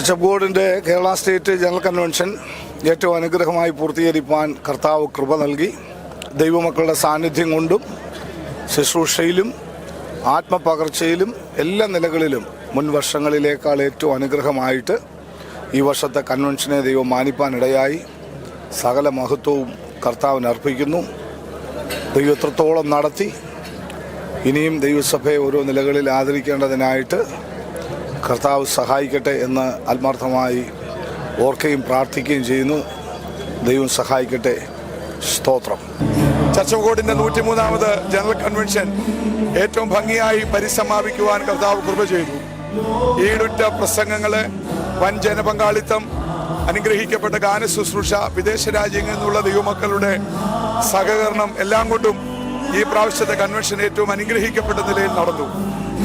Church ബോർഡിന്റെ Kerala state general convention ഏറ്റവും അനുഗ്രഹമായി പൂർത്തീകരിക്കാൻ കർത്താവ് കൃപ നൽകി. ദൈവമക്കളുടെ സാന്നിധ്യം കൊണ്ടും ശുശ്രൂഷയിലും ആത്മപകർച്ചയിലും എല്ലാ നിലകളിലും മുൻ വർഷങ്ങളിലേക്കാൾ ഏറ്റവും അനുഗ്രഹമായിട്ട് ഈ വർഷത്തെ കൺവെൻഷനെ ദൈവം മാനിപ്പാനിടയായി സകല മഹത്വവും കർത്താവിന് അർപ്പിക്കുന്നു. ദൈവം എത്രത്തോളം നടത്തി. ഇനിയും ദൈവസഭയെ ഓരോ നിലകളിൽ ആദരിക്കേണ്ടതിനായിട്ട് കർത്താവ് സഹായിക്കട്ടെ എന്ന് ആത്മാർത്ഥമായി ഓർക്കുകയും പ്രാർത്ഥിക്കുകയും ചെയ്യുന്നു. ദൈവം സഹായിക്കട്ടെ. സ്തോത്രം. ചർച്ച ബോർഡിന്റെ നൂറ്റിമൂന്നാമത് ജനറൽ കൺവെൻഷൻ ഏറ്റവും ഭംഗിയായി പരിസമാപിക്കുവാൻ കർത്താവ് കൃപ ചെയ്തു. ഈടുറ്റ പ്രസംഗങ്ങൾ വൻ ജനപങ്കാളിത്തം അനുഗ്രഹിക്കപ്പെട്ട ഗാന ശുശ്രൂഷ വിദേശ രാജ്യങ്ങളിൽ നിന്നുള്ള ദൈവമക്കളുടെ സഹകരണം എല്ലാം കൊണ്ടും ഈ പ്രാവശ്യത്തെ കൺവെൻഷൻ ഏറ്റവും അനുഗ്രഹിക്കപ്പെട്ട നിലയിൽ നടന്നു.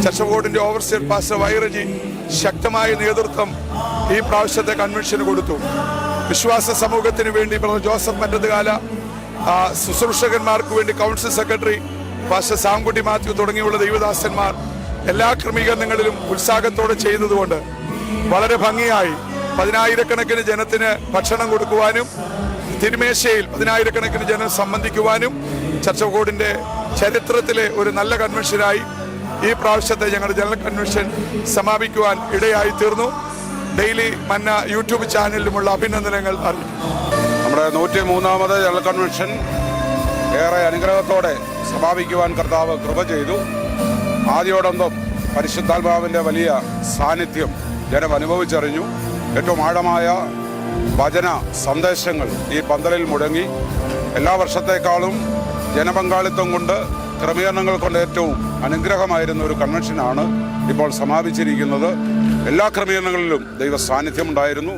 ചർച്ച ബോർഡിന്റെ ഓവർസിയർ പാസ്റ്റർ വൈറജി ശക്തമായ നേതൃത്വം ഈ പ്രാവശ്യത്തെ കൺവെൻഷന് കൊടുത്തു. വിശ്വാസ സമൂഹത്തിന് വേണ്ടി ബ്രദർ ജോസഫ് മറ്റത്തുകാല ആ, ശുശ്രൂഷകന്മാർക്ക് വേണ്ടി council secretary pastor Samkutty Mathew തുടങ്ങിയുള്ള ദൈവദാസന്മാർ എല്ലാ ക്രമീകരണങ്ങളിലും ഉത്സാഹത്തോടെ ചെയ്യുന്നതുകൊണ്ട് വളരെ ഭംഗിയായി പതിനായിരക്കണക്കിന് ജനത്തിന് ഭക്ഷണം കൊടുക്കുവാനും തിരുമേശയിൽ പതിനായിരക്കണക്കിന് ജനം സംബന്ധിക്കുവാനും ചർച്ച ബോർഡിന്റെ ചരിത്രത്തിലെ ഒരു നല്ല കൺവെൻഷനായി ഈ പ്രാവശ്യത്തെ ഞങ്ങളുടെ ജനറൽ കൺവെൻഷൻ സമാപിക്കുവാൻ ഇടയായി തീർന്നു. ഡെയിലി മന്ന യൂട്യൂബ് ചാനലിലുമുള്ള അഭിനന്ദനങ്ങൾ അറിയിക്കുന്നു. നമ്മുടെ നൂറ്റി മൂന്നാമത് ജനറൽ കൺവെൻഷൻ ഏറെ അനുഗ്രഹത്തോടെ സമാപിക്കുവാൻ കർത്താവ് കൃപ ചെയ്തു. ആദ്യോടൊന്നും പരിശുദ്ധാത്മാവിന്റെ വലിയ സാന്നിധ്യം ജനം അനുഭവിച്ചറിഞ്ഞു. ഏറ്റവും ആഴമായ വചന സന്ദേശങ്ങൾ ഈ പന്തലിൽ മുടങ്ങി എല്ലാ വർഷത്തേക്കാളും ജനപങ്കാളിത്തം കൊണ്ട് ക്രമീകരണങ്ങൾ കൊണ്ട് ഏറ്റവും അനുഗ്രഹമായിരുന്ന ഒരു കൺവെൻഷനാണ് ഇപ്പോൾ സമാപിച്ചിരിക്കുന്നത്. എല്ലാ ക്രമീകരണങ്ങളിലും ദൈവ സാന്നിധ്യമുണ്ടായിരുന്നു.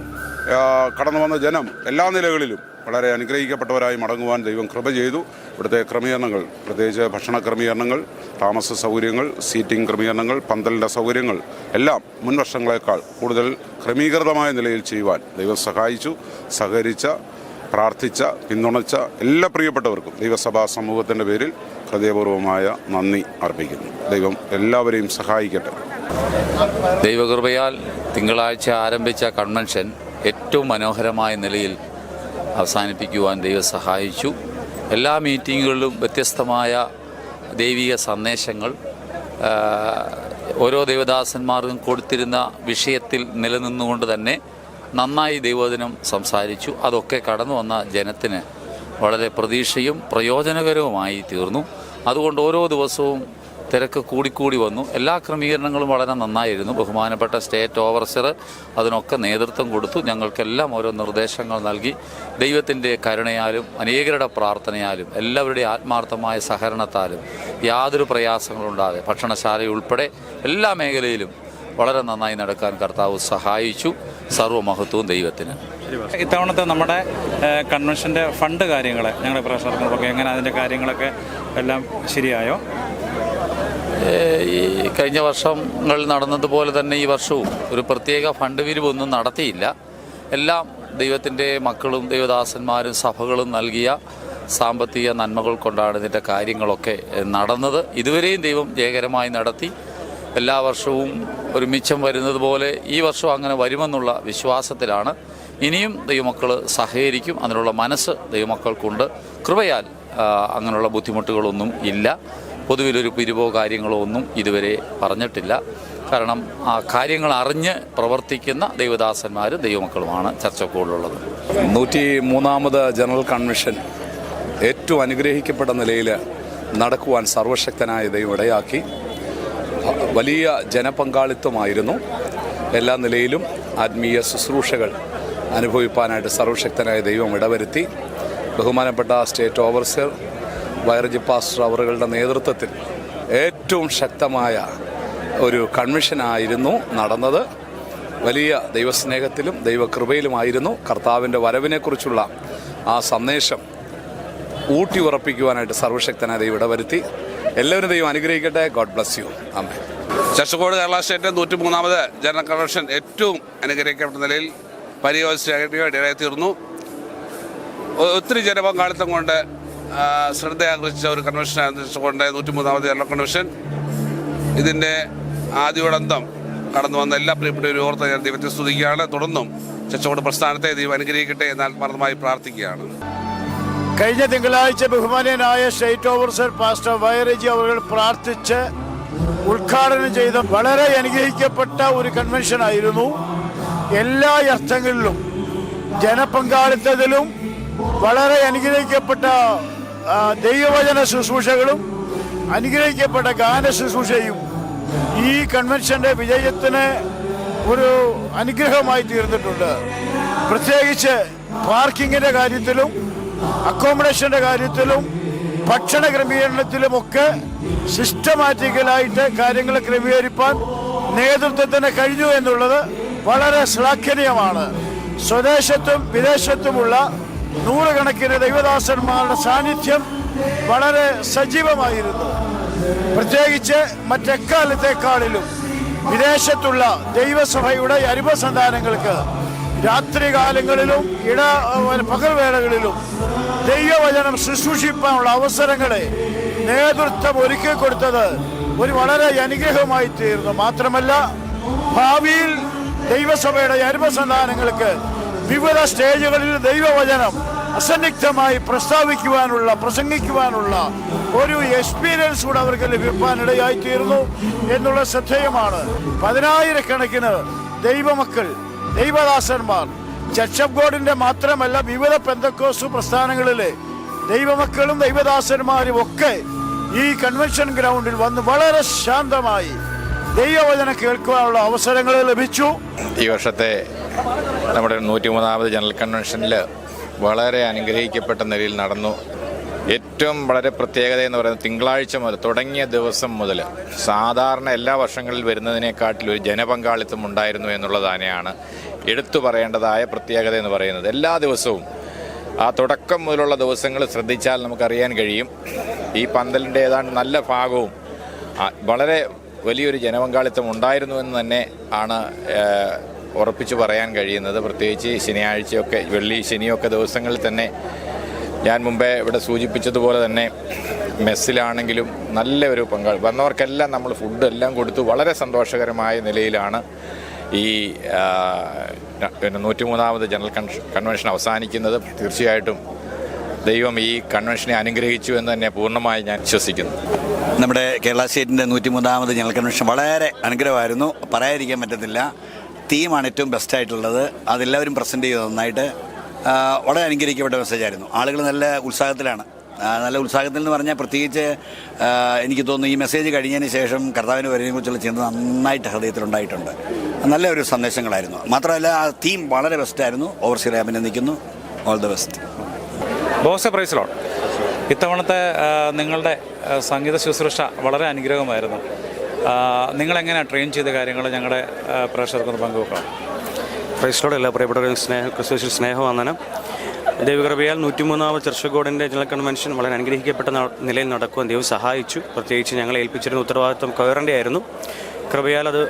കടന്നു വന്ന ജനം എല്ലാ നിലകളിലും വളരെ അനുഗ്രഹിക്കപ്പെട്ടവരായി മടങ്ങുവാൻ ദൈവം കൃപ ചെയ്തു. ഇവിടുത്തെ ക്രമീകരണങ്ങൾ പ്രത്യേകിച്ച് ഭക്ഷണ ക്രമീകരണങ്ങൾ താമസ സൗകര്യങ്ങൾ സീറ്റിംഗ് ക്രമീകരണങ്ങൾ പന്തലിന്റെ സൗകര്യങ്ങൾ എല്ലാം മുൻവർഷങ്ങളെക്കാൾ കൂടുതൽ ക്രമീകൃതമായ നിലയിൽ ചെയ്യുവാൻ ദൈവം സഹായിച്ചു. സഹകരിച്ച പ്രാർത്ഥിച്ച പിന്തുണച്ച എല്ലാ പ്രിയപ്പെട്ടവർക്കും ദൈവസഭാ സമൂഹത്തിന്റെ പേരിൽ ഹൃദയപൂർവമായ നന്ദി അർപ്പിക്കുന്നു. ദൈവം എല്ലാവരെയും സഹായിക്കട്ടെ. ദൈവകൃപയാൽ തിങ്കളാഴ്ച ആരംഭിച്ച കൺവെൻഷൻ ഏറ്റവും മനോഹരമായ നിലയിൽ അവസാനിപ്പിക്കുവാൻ ദൈവം സഹായിച്ചു. എല്ലാ മീറ്റിങ്ങുകളിലും വ്യത്യസ്തമായ ദൈവിക സന്ദേശങ്ങൾ ഓരോ ദൈവദാസന്മാർക്കും കൊടുത്തിരുന്ന വിഷയത്തിൽ നിലനിന്നുകൊണ്ട് തന്നെ നന്നായി ദൈവദിനം സംസാരിച്ചു. അതൊക്കെ കടന്നു വന്ന ജനത്തിന് വളരെ പ്രതീക്ഷയും പ്രയോജനകരവുമായി തീർന്നു അതുകൊണ്ട് ഓരോ ദിവസവും തിരക്ക് കൂടിക്കൂടി വന്നു. എല്ലാ ക്രമീകരണങ്ങളും വളരെ നന്നായിരുന്നു. ബഹുമാനപ്പെട്ട സ്റ്റേറ്റ് ഓവർസർ അതിനൊക്കെ നേതൃത്വം കൊടുത്തു. ഞങ്ങൾക്കെല്ലാം ഓരോ നിർദ്ദേശങ്ങൾ നൽകി. ദൈവത്തിന്റെ കരുണയാലും അനേകരുടെ പ്രാർത്ഥനയാലും എല്ലാവരുടെയും ആത്മാർത്ഥമായ സഹകരണത്താലും യാതൊരു പ്രയാസങ്ങളുണ്ടാകാതെ ഭക്ഷണശാല ഉൾപ്പെടെ എല്ലാ മേഖലയിലും വളരെ നന്നായി നടക്കാൻ കർത്താവ് സഹായിച്ചു. സർവമഹത്വവും ദൈവത്തിന്. ഇത്തവണത്തെ നമ്മുടെ കൺവെൻഷന്റെ ഫണ്ട് കാര്യങ്ങൾ ഞങ്ങളുടെ പ്രശ്നങ്ങളൊക്കെ എങ്ങനെ അതിന്റെ കാര്യങ്ങളൊക്കെ എല്ലാം ശരിയായോ? ഈ കഴിഞ്ഞ വർഷങ്ങൾ നടന്നതുപോലെ തന്നെ ഈ വർഷവും ഒരു പ്രത്യേക ഫണ്ട് പിരിവൊന്നും നടത്തിയില്ല. എല്ലാം ദൈവത്തിന്റെ മക്കളും ദൈവദാസന്മാരും സഭകളും നൽകിയ സാമ്പത്തിക നന്മകൾ കൊണ്ടാണ് ഇതിന്റെ കാര്യങ്ങളൊക്കെ നടന്നത്. ഇതുവരെയും ദൈവം ജയകരമായി നടത്തി. എല്ലാ വർഷവും ഒരു മിച്ചം വരുന്നത് പോലെ ഈ വർഷം അങ്ങനെ വരുമെന്നുള്ള വിശ്വാസത്തിലാണ്. ഇനിയും ദൈവമക്കൾ സഹകരിക്കും. അതിനുള്ള മനസ്സ് ദൈവമക്കൾക്കുണ്ട്. കൃപയാൽ അങ്ങനെയുള്ള ബുദ്ധിമുട്ടുകളൊന്നും ഇല്ല. പൊതുവിലൊരു പിരിവോ കാര്യങ്ങളോ ഒന്നും ഇതുവരെ പറഞ്ഞിട്ടില്ല. കാരണം ആ കാര്യങ്ങൾ അറിഞ്ഞ് പ്രവർത്തിക്കുന്ന ദൈവദാസന്മാരും ദൈവമക്കളുമാണ് ചർച്ചക്കൂടുള്ളത് നൂറ്റി മൂന്നാമത് ജനറൽ കൺവെൻഷൻ ഏറ്റവും അനുഗ്രഹിക്കപ്പെട്ട നിലയിൽ നടക്കുവാൻ സർവശക്തനായ ദൈവം ഇടയാക്കി. വലിയ ജനപങ്കാളിത്തമായിരുന്നു. എല്ലാ നിലയിലും ആത്മീയ ശുശ്രൂഷകൾ അനുഭവിപ്പാനായിട്ട് സർവശക്തനായ ദൈവം ഇടവരുത്തി. ബഹുമാനപ്പെട്ട സ്റ്റേറ്റ് ഓവർസിയർ വൈറജി പാസ്റ്റർ അവറുകളുടെ നേതൃത്വത്തിൽ ഏറ്റവും ശക്തമായ ഒരു കൺവെൻഷനായിരുന്നു നടന്നത്. വലിയ ദൈവസ്നേഹത്തിലും ദൈവകൃപയിലുമായിരുന്നു. കർത്താവിന്റെ വരവിനെക്കുറിച്ചുള്ള ആ സന്ദേശം ഊട്ടി ഉറപ്പിക്കുവാനായിട്ട് സർവശക്തനായ ദൈവം ഇടവരുത്തി. എല്ലാവരും ദൈവം അനുഗ്രഹിക്കട്ടെ. ഗോഡ് ബ്ലസ് യു അമ്മേ ചർച്ചക്കോട് കേരള സ്റ്റേറ്റ് നൂറ്റി മൂന്നാമത് ജനറൽ കൺവെൻഷൻ ഏറ്റവും അനുഗ്രഹിക്കപ്പെട്ട നിലയിൽ പരിയോജിച്ചിടയായി തീർന്നു. ഒത്തിരി ജനപങ്കാളിത്തം കൊണ്ട് ശ്രദ്ധ ആകർഷിച്ച ഒരു കൺവെൻഷൻ ആകർഷിച്ചുകൊണ്ട് നൂറ്റി മൂന്നാമത് ജനറൽ കൺവെൻഷൻ. ഇതിന്റെ ആദ്യോടന്തം കടന്നു വന്ന എല്ലാ പ്രിയപ്പെട്ടവരും ഓർത്ത് ഞാൻ ദൈവത്തെ സ്തുതിക്കുകയാണ്. തുടർന്നും ചച്ചോട് പ്രസ്ഥാനത്തെ ദൈവം അനുഗ്രഹിക്കട്ടെ എന്ന് ആത്മാർത്ഥമായി പ്രാർത്ഥിക്കുകയാണ്. കഴിഞ്ഞ തിങ്കളാഴ്ച ബഹുമാനീയനായ സ്റ്റേറ്റ് ഓവർസർ പാസ്റ്റർ വൈറജി അവർ പ്രാർത്ഥിച്ച് ഉദ്ഘാടനം ചെയ്ത വളരെ അനുഗ്രഹിക്കപ്പെട്ട ഒരു കൺവെൻഷൻ ആയിരുന്നു. എല്ലാ അർത്ഥങ്ങളിലും ജനപങ്കാളിത്തത്തിലും വളരെ അനുഗ്രഹിക്കപ്പെട്ട ദൈവവചന ശുശ്രൂഷകളും അനുഗ്രഹിക്കപ്പെട്ട ഗാന ശുശ്രൂഷയും ഈ കൺവെൻഷന്റെ വിജയത്തിന് ഒരു അനുഗ്രഹമായി തീർന്നിട്ടുണ്ട്. പ്രത്യേകിച്ച് പാർക്കിങ്ങിന്റെ കാര്യത്തിലും അക്കോമഡേഷന്റെ കാര്യത്തിലും ഭക്ഷണ ക്രമീകരണത്തിലുമൊക്കെ സിസ്റ്റമാറ്റിക്കലായിട്ട് കാര്യങ്ങൾ ക്രമീകരിപ്പാൻ നേതൃത്വത്തിന് കഴിഞ്ഞു എന്നുള്ളത് വളരെ ശ്ലാഘനീയമാണ്. സ്വദേശത്തും വിദേശത്തുമുള്ള നൂറുകണക്കിന് ദൈവദാസന്മാരുടെ സാന്നിധ്യം വളരെ സജീവമായിരുന്നു. പ്രത്യേകിച്ച് മറ്റെക്കാലത്തെക്കാളിലും വിദേശത്തുള്ള ദൈവസഭയുടെ അരുമസന്താനങ്ങൾക്ക് രാത്രികാലങ്ങളിലും ഇട പകൽവേളകളിലും ദൈവവചനം ശുശ്രൂഷിക്കാനുള്ള അവസരങ്ങളെ നേതൃത്വം ഒരുക്കി കൊടുത്തത് ഒരു വളരെ അനുഗ്രഹമായി തീർന്നു. മാത്രമല്ല ഭാവിയിൽ ദൈവസഭയുടെ അരുമസന്താനങ്ങൾക്ക് വിവിധ സ്റ്റേജുകളിൽ ദൈവവചനം അസന്നിഗ്ധമായി പ്രസ്താവിക്കുവാനുള്ള പ്രസംഗിക്കുവാനുള്ള ഒരു എക്സ്പീരിയൻസ് കൂടെ അവർക്ക് ലഭിക്കാനിടയായി തീർന്നു എന്നുള്ള ശ്രദ്ധേയമാണ്. പതിനായിരക്കണക്കിന് ദൈവമക്കൾ ദൈവദാസന്മാർ. ചർച്ച് ഓഫ് ഗോഡിന്റെ മാത്രമല്ല വിവിധ പെന്തക്കോസ് പ്രസ്ഥാനങ്ങളിലെ ദൈവമക്കളും ദൈവദാസന്മാരും ഒക്കെ ഈ കൺവെൻഷൻ ഗ്രൗണ്ടിൽ വന്ന് വളരെ ശാന്തമായി ദൈവവചന കേൾക്കുവാനുള്ള അവസരങ്ങൾ ലഭിച്ചു. ഈ വർഷത്തെ നമ്മുടെ നൂറ്റിമൂന്നാമത് ജനറൽ കൺവെൻഷനിൽ വളരെ അനുഗ്രഹിക്കപ്പെട്ട നിലയിൽ നടന്നു. ഏറ്റവും വളരെ പ്രത്യേകത എന്ന് പറയുന്നത് തിങ്കളാഴ്ച മുതൽ തുടങ്ങിയ ദിവസം മുതൽ സാധാരണ എല്ലാ വർഷങ്ങളിൽ വരുന്നതിനെക്കാട്ടിൽ ഒരു ജനപങ്കാളിത്തം ഉണ്ടായിരുന്നു എന്നുള്ളത് തന്നെയാണ് എടുത്തു പറയേണ്ടതായ പ്രത്യേകത എന്ന് പറയുന്നത് എല്ലാ ദിവസവും ആ തുടക്കം മുതലുള്ള ദിവസങ്ങൾ ശ്രദ്ധിച്ചാൽ നമുക്കറിയാൻ കഴിയും. ഈ പന്തലിന്റെ ഏതാണ്ട് നല്ല ഭാഗവും വളരെ വലിയൊരു ജനപങ്കാളിത്തം ഉണ്ടായിരുന്നു എന്ന് തന്നെ ആണ് ഉറപ്പിച്ചു പറയാൻ കഴിയുന്നത്. പ്രത്യേകിച്ച് ശനിയാഴ്ചയൊക്കെ വെള്ളി ശനിയൊക്കെ ദിവസങ്ങളിൽ തന്നെ ഞാൻ മുമ്പേ ഇവിടെ സൂചിപ്പിച്ചതുപോലെ തന്നെ മെസ്സിലാണെങ്കിലും നല്ല ഒരു പങ്കാളി. വന്നവർക്കെല്ലാം നമ്മൾ ഫുഡ് എല്ലാം കൊടുത്തു. വളരെ സന്തോഷകരമായ നിലയിലാണ് ഈ നൂറ്റിമൂന്നാമത് ജനറൽ കൺവെൻഷൻ അവസാനിക്കുന്നത് തീർച്ചയായിട്ടും ദൈവം ഈ കൺവെൻഷനെ അനുഗ്രഹിച്ചു എന്ന് തന്നെ പൂർണമായി ഞാൻ വിശ്വസിക്കുന്നു. നമ്മുടെ കേരള സ്റ്റേറ്റിന്റെ നൂറ്റിമൂന്നാമത് ജനറൽ കൺവെൻഷൻ വളരെ അനുഗ്രഹമായിരുന്നു. പറയാതിരിക്കാൻ പറ്റത്തില്ല. തീമാണ് ഏറ്റവും ബെസ്റ്റ് ആയിട്ടുള്ളത്. അതെല്ലാവരും പ്രസന്റ് ചെയ്തു നന്നായിട്ട്. വളരെ അനുഗ്രഹിക്കപ്പെട്ട മെസ്സേജായിരുന്നു ആളുകൾ നല്ല ഉത്സാഹത്തിലാണ്. നല്ല ഉത്സാഹത്തിൽ എന്ന് പറഞ്ഞാൽ പ്രത്യേകിച്ച് എനിക്ക് തോന്നുന്നു ഈ മെസ്സേജ് കഴിഞ്ഞതിന് ശേഷം കർത്താവിന് കുറിച്ചുള്ള ചിന്ത നന്നായിട്ട് ഹൃദയത്തിലുണ്ടായിട്ടുണ്ട്. നല്ല ഒരു സന്ദേശങ്ങളായിരുന്നു. മാത്രമല്ല ആ തീം വളരെ ബെസ്റ്റായിരുന്നു ഓവർസീറെ അഭിനന്ദിക്കുന്നു ഓൾ ദ ബെസ്റ്റ് ബോസ് പ്രൈസിലോൺ ഇത്തവണത്തെ ആ, നിങ്ങളുടെ സംഗീത ശുശ്രൂഷ വളരെ അനുഗ്രഹമായിരുന്നു. നിങ്ങളെങ്ങനെയാണ് ട്രെയിൻ ചെയ്ത കാര്യങ്ങൾ ഞങ്ങളുടെ പ്രേക്ഷകർക്കൊന്ന് പങ്കുവെക്കാം? ലോഡ് എല്ലാ പ്രിയപ്പെട്ടവരും സ്നേഹ ക്രിസ്തുവിൽ സ്നേഹവന്ദനം ദൈവകൃപയാൽ നൂറ്റിമൂന്നാമത് ചർച്ച് ബോർഡിന്റെ ജനറൽ കൺവെൻഷൻ വളരെ അനുഗ്രഹിക്കപ്പെട്ട നിലയിൽ നടക്കുവാൻ ദൈവം സഹായിച്ചു. പ്രത്യേകിച്ച് ഞങ്ങളെ ഏൽപ്പിച്ചിരുന്ന ഉത്തരവാദിത്വം കയറേണ്ട ആയിരുന്നു കൃപയാൽ അത്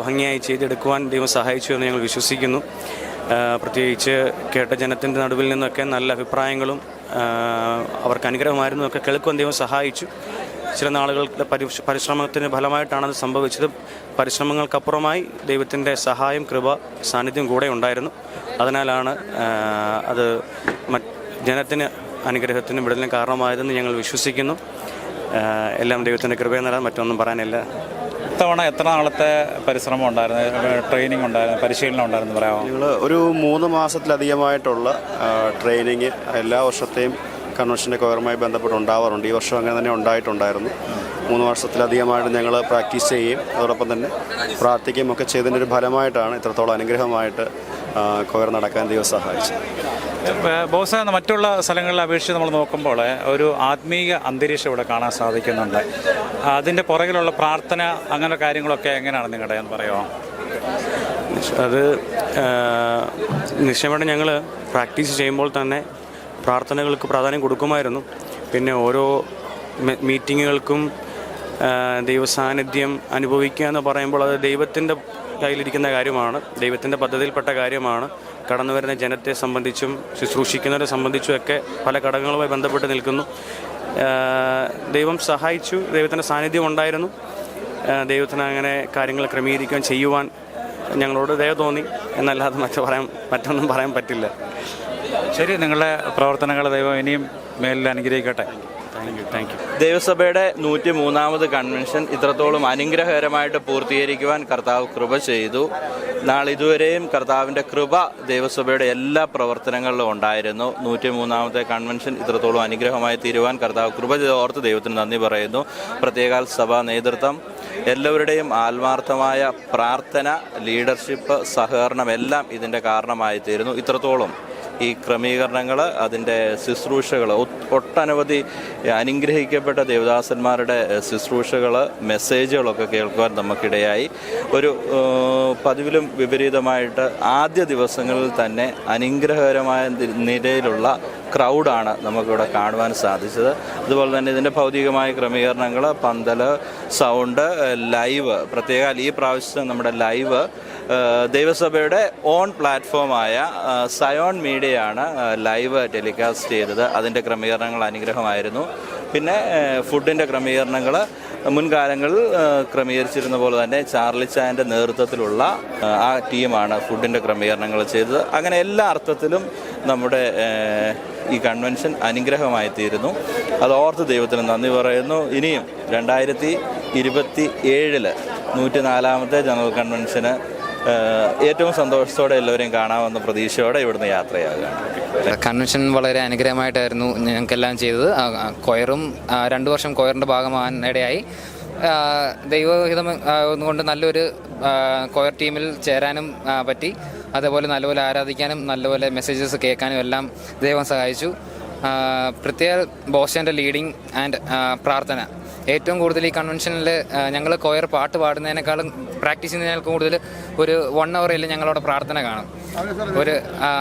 ഭംഗിയായി ചെയ്തെടുക്കുവാൻ ദൈവം സഹായിച്ചു എന്ന് ഞങ്ങൾ വിശ്വസിക്കുന്നു. പ്രത്യേകിച്ച് കേട്ട ജനത്തിന്റെ നടുവിൽ നിന്നൊക്കെ നല്ല അഭിപ്രായങ്ങളും അവർക്ക് അനുഗ്രഹമായിരുന്നു ഒക്കെ കേൾക്കുവാൻ ദൈവം സഹായിച്ചു. ചില നാളുകളുടെ പരി പരിശ്രമത്തിന് ഫലമായിട്ടാണ് അത് സംഭവിച്ചത്. പരിശ്രമങ്ങൾക്കപ്പുറമായി ദൈവത്തിന്റെ സഹായം കൃപ സാന്നിധ്യം കൂടെ ഉണ്ടായിരുന്നു. അതിനാലാണ് അത് മറ്റ് ജനത്തിന് അനുഗ്രഹത്തിനും വിടലിനും കാരണമായതെന്ന് ഞങ്ങൾ വിശ്വസിക്കുന്നു. എല്ലാം ദൈവത്തിന്റെ കൃപയെന്നല്ലാതെ മറ്റൊന്നും പറയാനില്ല. ഇത്തവണ എത്ര നാളത്തെ പരിശ്രമം ഉണ്ടായിരുന്നു? ട്രെയിനിങ് ഉണ്ടായിരുന്നു പരിശീലനം ഉണ്ടായിരുന്നു പറയാമോ? ഞങ്ങൾ ഒരു മൂന്ന് മാസത്തിലധികമായിട്ടുള്ള ട്രെയിനിങ് എല്ലാ വർഷത്തെയും കൺവെൻഷന്റെ കവറുമായി ബന്ധപ്പെട്ട് ഉണ്ടാവാറുണ്ട്. ഈ വർഷം അങ്ങനെ തന്നെ ഉണ്ടായിട്ടുണ്ടായിരുന്നു. മൂന്ന് വർഷത്തിലധികമായിട്ട് ഞങ്ങൾ പ്രാക്ടീസ് ചെയ്യുകയും അതോടൊപ്പം തന്നെ പ്രാർത്ഥിക്കുകയും ഒക്കെ ചെയ്തതിന്റെ ഒരു ഫലമായിട്ടാണ് ഇത്രത്തോളം അനുഗ്രഹമായിട്ട് കൊയർ നടക്കാൻ ദൈവം സഹായിച്ചത്. ഏഹ് ബോസ് മറ്റുള്ള സ്ഥലങ്ങളിൽ അപേക്ഷിച്ച് നമ്മൾ നോക്കുമ്പോൾ ഒരു ആത്മീയ അന്തരീക്ഷം ഇവിടെ കാണാൻ സാധിക്കുന്നുണ്ട്. അതിന്റെ പുറകിലുള്ള പ്രാർത്ഥന അങ്ങനെ കാര്യങ്ങളൊക്കെ എങ്ങനെയാണ് നിങ്ങളുടെ എന്ന് പറയുമോ? അത് നിശ്ചയമായിട്ട് ഞങ്ങൾ പ്രാക്ടീസ് ചെയ്യുമ്പോൾ തന്നെ പ്രാർത്ഥനകൾക്ക് പ്രാധാന്യം കൊടുക്കുമായിരുന്നു. പിന്നെ ഓരോ മീറ്റിങ്ങുകൾക്കും ദൈവസാന്നിധ്യം അനുഭവിക്കുക എന്ന് പറയുമ്പോൾ അത് ദൈവത്തിന്റെ കയ്യിലിരിക്കുന്ന കാര്യമാണ്. ദൈവത്തിന്റെ പദ്ധതിയിൽപ്പെട്ട കാര്യമാണ്. കടന്നു വരുന്ന ജനത്തെ സംബന്ധിച്ചും ശുശ്രൂഷിക്കുന്നവരെ സംബന്ധിച്ചുമൊക്കെ പല ഘടകങ്ങളുമായി ബന്ധപ്പെട്ട് നിൽക്കുന്നു. ദൈവം സഹായിച്ചു. ദൈവത്തിന്റെ സാന്നിധ്യം ഉണ്ടായിരുന്നു. ദൈവത്തിന് അങ്ങനെ കാര്യങ്ങൾ ക്രമീകരിക്കാൻ ചെയ്യുവാൻ ഞങ്ങളോട് ദയ തോന്നി. എന്നല്ലാതെ മറ്റു പറയാൻ മറ്റൊന്നും പറയാൻ പറ്റില്ല. ശരി നിങ്ങളുടെ പ്രവർത്തനങ്ങൾ ദൈവം ഇനിയും മേലിൽ അനുഗ്രഹിക്കട്ടെ. താങ്ക് യു താങ്ക് യു ദൈവസഭയുടെ നൂറ്റി മൂന്നാമത് കൺവെൻഷൻ ഇത്രത്തോളം അനുഗ്രഹകരമായിട്ട് പൂർത്തീകരിക്കുവാൻ കർത്താവ് കൃപ ചെയ്തു. നാളിതുവരെയും കർത്താവിന്റെ കൃപ ദൈവസഭയുടെ എല്ലാ പ്രവർത്തനങ്ങളിലും ഉണ്ടായിരുന്നു. നൂറ്റി മൂന്നാമത്തെ കൺവെൻഷൻ ഇത്രത്തോളം അനുഗ്രഹമായി തീരുവാൻ കർത്താവ് കൃപ ചെയ്ത് ഓർത്ത് ദൈവത്തിന് നന്ദി പറയുന്നു. പ്രത്യേകാൽ സഭാ നേതൃത്വം എല്ലാവരുടെയും ആത്മാർത്ഥമായ പ്രാർത്ഥന ലീഡർഷിപ്പ് സഹകരണം എല്ലാം ഇതിന്റെ കാരണമായി തീരുന്നു ഇത്രത്തോളം. ഈ ക്രമീകരണങ്ങൾ അതിന്റെ ശുശ്രൂഷകൾ ഒട്ടനവധി അനുഗ്രഹിക്കപ്പെട്ട ദേവദാസന്മാരുടെ ശുശ്രൂഷകൾ മെസ്സേജുകളൊക്കെ കേൾക്കുവാൻ നമുക്കിടയായി. ഒരു പതിവിലും വിപരീതമായിട്ട് ആദ്യ ദിവസങ്ങളിൽ തന്നെ അനുഗ്രഹകരമായ നിലയിലുള്ള ക്രൗഡാണ് നമുക്കിവിടെ കാണുവാൻ സാധിച്ചത്. അതുപോലെ തന്നെ ഇതിന്റെ ഭൗതികമായ ക്രമീകരണങ്ങൾ പന്തൽ സൗണ്ട് ലൈവ് പ്രത്യേക ഈ പ്രാവശ്യം നമ്മുടെ ലൈവ് ദൈവസഭയുടെ ഓൺ പ്ലാറ്റ്ഫോമായ സയോൺ മീഡിയയാണ് ലൈവ് ടെലികാസ്റ്റ് ചെയ്തത്. അതിന്റെ ക്രമീകരണങ്ങൾ അനുഗ്രഹമായിരുന്നു. പിന്നെ ഫുഡിന്റെ ക്രമീകരണങ്ങൾ മുൻകാലങ്ങളിൽ ക്രമീകരിച്ചിരുന്ന പോലെ തന്നെ ചാർലി ചായന്റെ നേതൃത്വത്തിലുള്ള ആ ടീമാണ് ഫുഡിന്റെ ക്രമീകരണങ്ങൾ ചെയ്തത്. അങ്ങനെ എല്ലാ അർത്ഥത്തിലും നമ്മുടെ ഈ കൺവെൻഷൻ അനുഗ്രഹമായി തീരുന്നു അത് ഓർത്ത് ദൈവത്തിന് നന്ദി പറയുന്നു. ഇനിയും രണ്ടായിരത്തി ഇരുപത്തി ഏഴിൽ നൂറ്റി നാലാമത്തെ ജനറൽ കൺവെൻഷന് ഏറ്റവും സന്തോഷത്തോടെ എല്ലാവരെയും കാണാമെന്ന പ്രതീക്ഷയോടെ ഇവിടുന്ന് യാത്രയാകുകയാണ്. കൺവെൻഷൻ വളരെ അനുഗ്രഹമായിട്ടായിരുന്നു ഞങ്ങൾക്കെല്ലാം ചെയ്തത്. കൊയറും രണ്ടു വർഷം കൊയറിന്റെ ഭാഗമാകാനിടയായി ദൈവഹിതം കൊണ്ട് നല്ലൊരു കൊയർ ടീമിൽ ചേരാനും പറ്റി. അതേപോലെ നല്ലപോലെ ആരാധിക്കാനും നല്ലപോലെ മെസ്സേജസ് കേൾക്കാനും എല്ലാം ദൈവം സഹായിച്ചു. പ്രത്യേക ബോസ്റ്റന്റെ ലീഡിങ് ആൻഡ് പ്രാർത്ഥന. ഏറ്റവും കൂടുതൽ ഈ കൺവെൻഷനിൽ ഞങ്ങൾ കൊയർ പാട്ട് പാടുന്നതിനേക്കാളും പ്രാക്ടീസ് ചെയ്യുന്നതിനേക്കാൾ കൂടുതൽ ഒരു വൺ അവറിൽ ഞങ്ങളവിടെ പ്രാർത്ഥന കാണും. ഒരു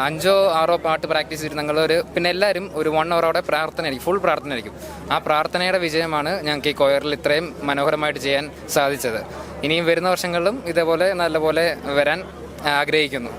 അഞ്ചോ ആറോ പാട്ട് പ്രാക്ടീസ് ചെയ്തിട്ട് ഞങ്ങളൊരു പിന്നെ എല്ലാവരും ഒരു വൺ അവർ അവിടെ പ്രാർത്ഥന ആയിരിക്കും ഫുൾ പ്രാർത്ഥന ആയിരിക്കും. ആ പ്രാർത്ഥനയുടെ വിജയമാണ് ഞങ്ങൾക്ക് ഈ കൊയറിൽ ഇത്രയും മനോഹരമായിട്ട് ചെയ്യാൻ സാധിച്ചത്. ഇനിയും വരുന്ന വർഷങ്ങളിലും ഇതേപോലെ നല്ലപോലെ വരാൻ ആഗ്രഹിക്കുന്നു.